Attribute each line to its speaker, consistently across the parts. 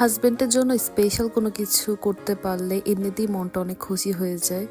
Speaker 1: হাজবেন্ডের জন্য স্পেশাল কোনো কিছু করতে পারলে এমনিতেই মনটা অনেক খুশি হয়ে যায়।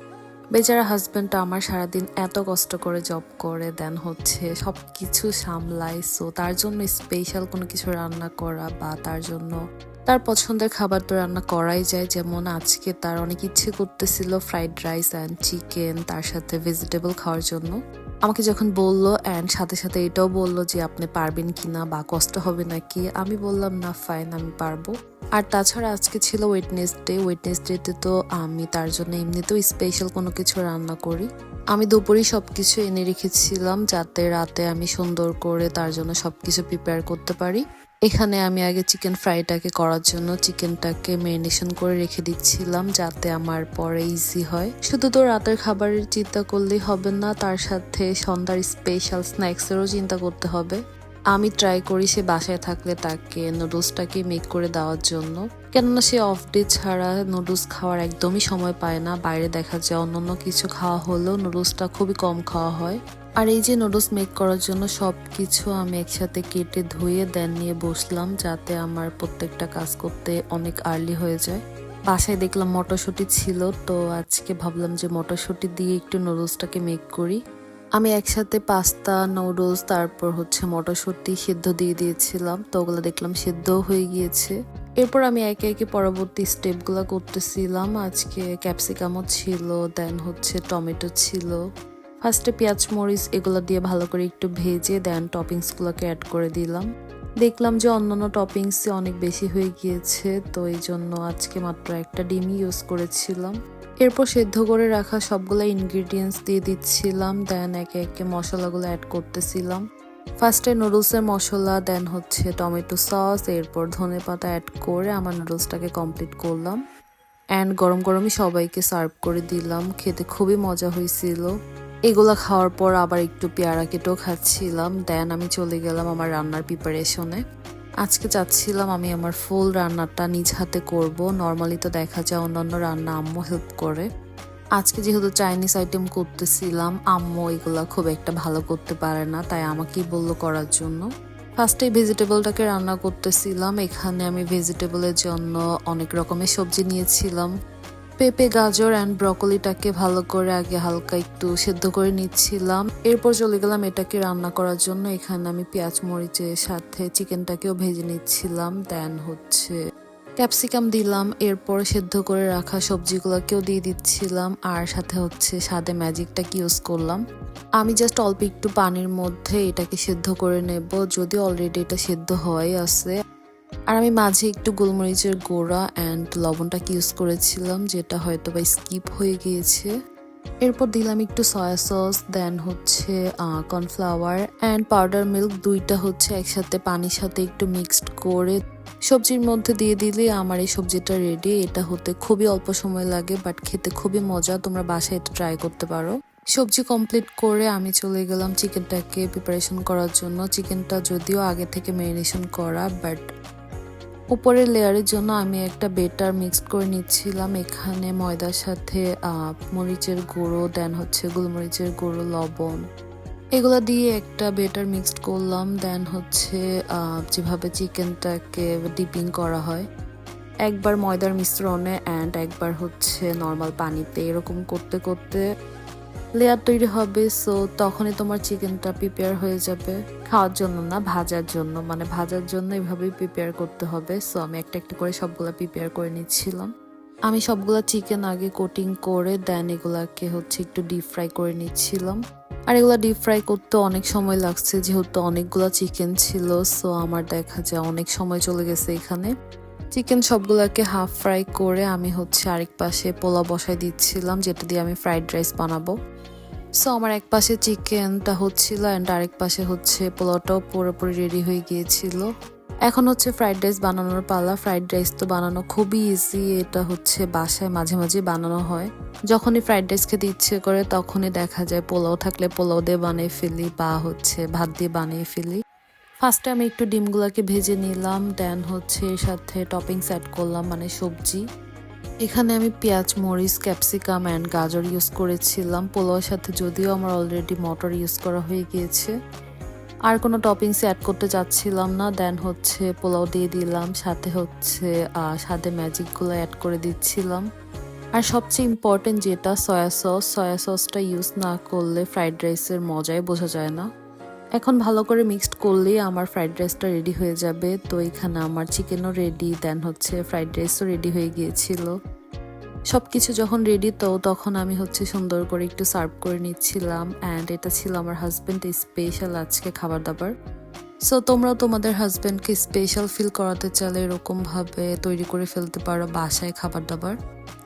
Speaker 1: বেচারা হাজবেন্ডটা আমার সারাদিন এত কষ্ট করে জব করে দেন হচ্ছে সব কিছু সামলায় সো তার জন্য স্পেশাল কোনো কিছু রান্না করা বা তার জন্য তার পছন্দের খাবার তো রান্না করাই যায়। যেমন আজকে তার অনেক ইচ্ছে করতেছিল ফ্রাইড রাইস অ্যান্ড চিকেন তার সাথে ভেজিটেবল খাওয়ার জন্য। আমাকে যখন বলল অ্যান্ড সাথে সাথে এটাও বলল যে আপনি পারবেন কি না বা কষ্ট হবে নাকি, আমি বললাম, না ফাইন আমি পারব। আর তাছাড়া আজকে ছিল ওয়েটনেসডে ওয়েটনেসডেতে তো আমি তার জন্য এমনিতেও স্পেশাল কোনো কিছু রান্না করি। আমি দুপুরেই সব কিছু এনে রেখেছিলাম যাতে রাতে আমি সুন্দর করে তার জন্য সব কিছু প্রিপেয়ার করতে পারি। এখানে আমি আগে চিকেন ফ্রাইটাকে করার জন্য চিকেনটাকে মেরিনেশন করে রেখে দিচ্ছিলাম যাতে আমার পরে ইজি হয়। শুধু তো রাতের খাবারের চিন্তা করলেই হবে না, তার সাথে সন্ধ্যার স্পেশাল স্ন্যাক্সেরও চিন্তা করতে হবে। আমি ট্রাই করি সে বাসায় থাকলে তাকে নুডলসটাকে মেক করে দেওয়ার জন্য। কেননা সে অফ ডে ছাড়া নুডলস খাওয়ার একদমই সময় পায় না। বাইরে দেখা যায় অন্যান্য কিছু খাওয়া হলেও নুডলসটা খুবই কম খাওয়া হয়। আর এই যে নুডলস মেক করার জন্য সব কিছু আমি একসাথে কেটে ধুয়ে দেন নিয়ে বসলাম যাতে আমার প্রত্যেকটা কাজ করতে অনেক আর্লি হয়ে যায়। বাসায় দেখলাম মটরশুঁটি ছিল, তো আজকে ভাবলাম যে মটরশুঁটি দিয়ে একটু নুডলসটাকে মেক করি। আমি একসাথে পাস্তা নুডলস তারপর হচ্ছে মটরশুঁটি সিদ্ধ দিয়ে দিয়েছিলাম, তো ওগুলো দেখলাম সিদ্ধও হয়ে গিয়েছে। এরপর আমি একে একে পরবর্তী স্টেপগুলো করতেছিলাম, আজকে ক্যাপসিকামও ছিল দেন হচ্ছে টমেটো ছিল। ফার্স্টে পেঁয়াজ, মরিচ এগুলো দিয়ে ভালো করে একটু ভেজে দেন টপিংসগুলোকে অ্যাড করে দিলাম। দেখলাম যে অন্যান্য টপিংস অনেক বেশি হয়ে গিয়েছে, তো এই জন্য আজকে মাত্র একটা ডিমই ইউজ করেছিলাম। এরপর সেদ্ধ করে রাখা সবগুলো ইনগ্রিডিয়েন্টস দিয়ে দিচ্ছিলাম দেন একে একে মশলাগুলো অ্যাড করতেছিলাম। ফার্স্টে নুডলসের মশলা দেন হচ্ছে টমেটো সস, এরপর ধনে পাতা অ্যাড করে আমার নুডলসটাকে কমপ্লিট করলাম। অ্যান্ড গরম গরমই সবাইকে সার্ভ করে দিলাম, খেতে খুবই মজা হয়েছিল। এগুলো খাওয়ার পর আবার একটু পেয়ারা কেটেও খাচ্ছিলাম। দেন আমি চলে গেলাম আমার রান্নার প্রিপারেশনে আজকে চাচ্ছিলাম আমি আমার ফুল রান্নাটা নিজ হাতে করব। নর্মালি তো দেখা যায় অন্যান্য রান্না আম্মু হেল্প করে। আজকে যেহেতু চাইনিজ আইটেম করতেছিলাম, আম্মু এগুলা খুব একটা ভালো করতে পারে না, তাই আমাকেই বলল করার জন্য। ফার্স্টে ভেজিটেবলটাকে রান্না করতেছিলাম। এখানে আমি ভেজিটেবলের জন্য অনেক রকমের সবজি নিয়েছিলাম। পেঁপে, গাজর অ্যান্ড ব্রকলিটাকে ভালো করে আগে হালকা একটু সেদ্ধ করে নিচ্ছিলাম। এরপর চলে গেলাম এটাকে রান্না করার জন্য। এখানে আমি পেঁয়াজ, মরিচের সাথে চিকেনটাকেও ভেজে নিচ্ছিলাম। দেন হচ্ছে ক্যাপসিকাম দিলাম। এরপর সেদ্ধ করে রাখা সবজিগুলোকেও দিয়ে দিচ্ছিলাম। আর সাথে হচ্ছে সাদে ম্যাজিকটাকে ইউজ করলাম। আমি জাস্ট অল্প একটু পানির মধ্যে এটাকে সেদ্ধ করে নেব। যদি অলরেডি এটা সেদ্ধ হয়ে আছে আর আমি মাঝে একটু গোলমরিচের গোড়া অ্যান্ড লবণটাকে ইউজ করেছিলাম, যেটা হয়তো বা স্কিপ হয়ে গিয়েছে। এরপর দিলাম একটু সয়া সস দেন হচ্ছে কর্নফ্লাওয়ার অ্যান্ড পাউডার মিল্ক দুইটা হচ্ছে একসাথে পানির সাথে একটু মিক্সড করে সবজির মধ্যে দিয়ে দিলে আমার এই সবজিটা রেডি এটা হতে খুবই অল্প সময় লাগে বাট খেতে খুবই মজা। তোমরা বাসায় এটা ট্রাই করতে পারো। সবজি কমপ্লিট করে আমি চলে গেলাম চিকেনটাকে প্রিপারেশন করার জন্য। চিকেনটা যদিও আগে থেকে ম্যারিনেশন করা বাট উপরের লেয়ারের জন্য আমি একটা বেটার মিক্সড করে নিচ্ছিলাম। এখানে ময়দার সাথে মরিচের গুঁড়ো, দেন হচ্ছে গোলমরিচের গুঁড়ো, লবণ। এগুলো দিয়ে একটা বেটার মিক্সড করলাম। দেন হচ্ছে যেভাবে চিকেনটাকে ডিপিং করা হয়। একবার ময়দার মিশ্রণে অ্যান্ড একবার হচ্ছে নর্মাল পানিতে। এরকম করতে করতে লেয়ার তৈরি হবে সো তখনই তোমার চিকেনটা প্রিপেয়ার হয়ে যাবে। খাওয়ার জন্য না, ভাজার জন্য। মানে ভাজার জন্য এভাবেই প্রিপেয়ার করতে হবে। সো আমি একটা একটা করে সবগুলা প্রিপেয়ার করে নিচ্ছিলাম। আমি সবগুলা চিকেন আগে কোটিং করে দেন এগুলাকে হচ্ছে একটু ডিপ ফ্রাই করে নিচ্ছিলাম। আর এগুলো ডিপ ফ্রাই করতে অনেক সময় লাগছে, যেহেতু অনেকগুলো চিকেন ছিল সো আমার দেখা যায় অনেক সময় চলে গেছে এখানে। চিকেন সবগুলাকে হাফ ফ্রাই করে আমি হচ্ছে আরেক পাশে পোলাও বসাই দিচ্ছিলাম, যেটা দিয়ে আমি ফ্রাইড রাইস বানাবো। সো আমার এক পাশে চিকেনটা হচ্ছিল অ্যান্ড আরেক পাশে হচ্ছে পোলাওটাও পুরোপুরি রেডি হয়ে গিয়েছিল। এখন হচ্ছে ফ্রাইড রাইস বানানোর পালা। ফ্রাইড রাইস তো বানানো খুবই ইজি এটা হচ্ছে বাসায় মাঝে মাঝে বানানো হয়। যখনই ফ্রাইড রাইস খেতে ইচ্ছে করে তখনই দেখা যায় পোলাও থাকলে পোলাও দিয়ে বানিয়ে ফেলি বা হচ্ছে ভাত দিয়ে বানিয়ে ফেলি। ফার্স্টে আমি একটু ডিমগুলোকে ভেজে নিলাম দেন হচ্ছে এর সাথে টপিংস অ্যাড করলাম মানে সবজি। এখানে আমি পেঁয়াজ, মরিচ, ক্যাপসিকাম অ্যান্ড গাজর ইউজ করেছিলাম। পোলাওয়ের সাথে যদিও আমার অলরেডি মটর ইউজ করা হয়ে গিয়েছে। আর কোনো টপিংস অ্যাড করতে চাচ্ছিলাম না। দেন হচ্ছে পোলাও দিয়ে দিলাম, সাথে হচ্ছে স্বাদে ম্যাজিকগুলো অ্যাড করে দিচ্ছিলাম। আর সবচেয়ে ইম্পর্টেন্ট যেটা সয়া সস সয়া সসটা ইউজ না করলে ফ্রাইড রাইসের মজাই বোঝা যায় না। এখন ভালো করে মিক্সড করলেই আমার ফ্রাইড রাইসটা রেডি হয়ে যাবে। তো এখানে আমার চিকেনও রেডি দেন হচ্ছে ফ্রাইড রাইসও রেডি হয়ে গিয়েছিল। সব কিছু যখন রেডি তো তখন আমি হচ্ছে সুন্দর করে একটু সার্ভ করে নিচ্ছিলাম। অ্যান্ড এটা ছিল আমার হাজব্যান্ড স্পেশাল আজকে খাবার দাবার সো তোমরাও তোমাদের হাজব্যান্ডকে স্পেশাল ফিল করাতে চাইলে এরকমভাবে তৈরি করে ফেলতে পারো বাসায় খাবার দাবার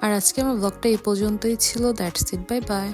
Speaker 1: আর আজকে আমার ব্লগটা এই পর্যন্তই ছিল। That's it bye bye